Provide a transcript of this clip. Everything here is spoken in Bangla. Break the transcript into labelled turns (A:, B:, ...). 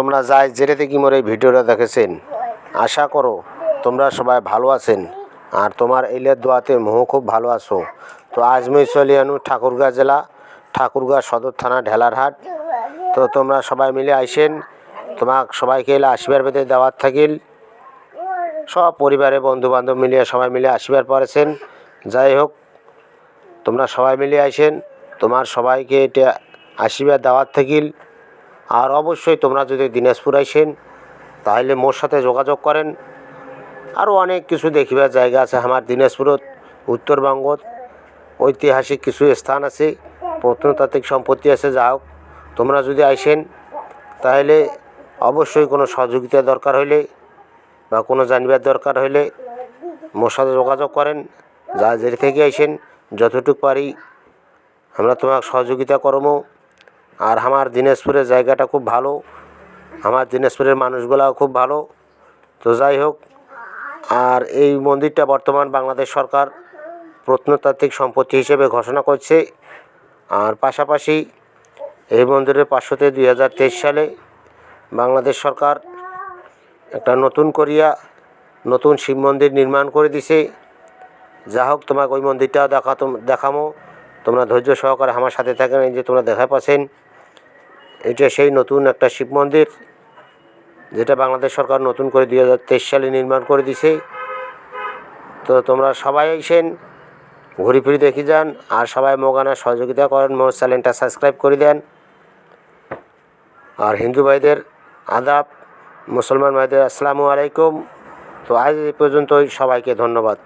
A: তোমরা যাই জেরে থেকে মোর এই ভিডিওটা দেখেছেন, আশা করো তোমরা সবাই ভালো আছেন। আর তোমার এলের দোয়াতে মোহ খুব ভালো আছো। তো আজ মুই আনু ঠাকুরগাঁ জেলা, ঠাকুরগাঁ সদর থানা ঢেলারহাট। তো তোমরা সবাই মিলে আইসেন, তোমাক সবাইকে এলে আশীর্বাদ পেতে দেওয়ার থাকিল। সব পরিবারে বন্ধু বান্ধব মিলিয়ে সবাই মিলে আশীর্বাদ পড়েছেন যাই হোক, তোমরা সবাই মিলে আইসেন, তোমার সবাইকে এটা আশীর্বাদ দেওয়ার থাকিল। আর অবশ্যই তোমরা যদি দিনাজপুর আইসেন, তাহলে মোর সাথে যোগাযোগ করেন। আরও অনেক কিছু দেখিবার জায়গা আছে আমার দিনাজপুরত, উত্তরবঙ্গত। ঐতিহাসিক কিছু স্থান আছে, প্রত্নতাত্ত্বিক সম্পত্তি আছে যা হোক, তোমরা যদি আইসেন, তাহলে অবশ্যই কোনো সহযোগিতা দরকার হইলে বা কোনো জানিবার দরকার হইলে মোর সাথে যোগাযোগ করেন। যা যে থেকে আইসেন, যতটুকু পারি আমরা তোমাকে সহযোগিতা করব আর আমার দিনাজপুরের জায়গাটা খুব ভালো। আমার দিনাজপুরের মানুষগুলাও খুব ভালো। তো যাই হোক, আর এই মন্দিরটা বর্তমান বাংলাদেশ সরকার প্রত্নতাত্ত্বিক সম্পত্তি হিসেবে ঘোষণা করছে। আর পাশাপাশি এই মন্দিরের পার্শ্বতে দুই হাজার তেইশ সালে বাংলাদেশ সরকার একটা নতুন করিয়া নতুন শিব মন্দির নির্মাণ করে দিছে। যা হোক, তোমাকে ওই মন্দিরটাও দেখা দেখামো। তোমরা ধৈর্য সহকারে আমার সাথে থাকেন, এই যে তোমরা দেখা পাচ্ছেন। এটা সেই নতুন একটা শিব মন্দির, যেটা বাংলাদেশ সরকার নতুন করে দুই হাজার তেইশ সালে নির্মাণ করে দিছে। তো তোমরা সবাই আইসেন ঘুরি ফিরি দেখি যান, আর সবাই মোগানা সহযোগিতা করেন, মোর চ্যানেলটা সাবস্ক্রাইব করে দেন। আর হিন্দু ভাইদের আদাব, মুসলমান ভাইদের আসসালামু আলাইকুম। তো আজ এই পর্যন্তই, সবাইকে ধন্যবাদ।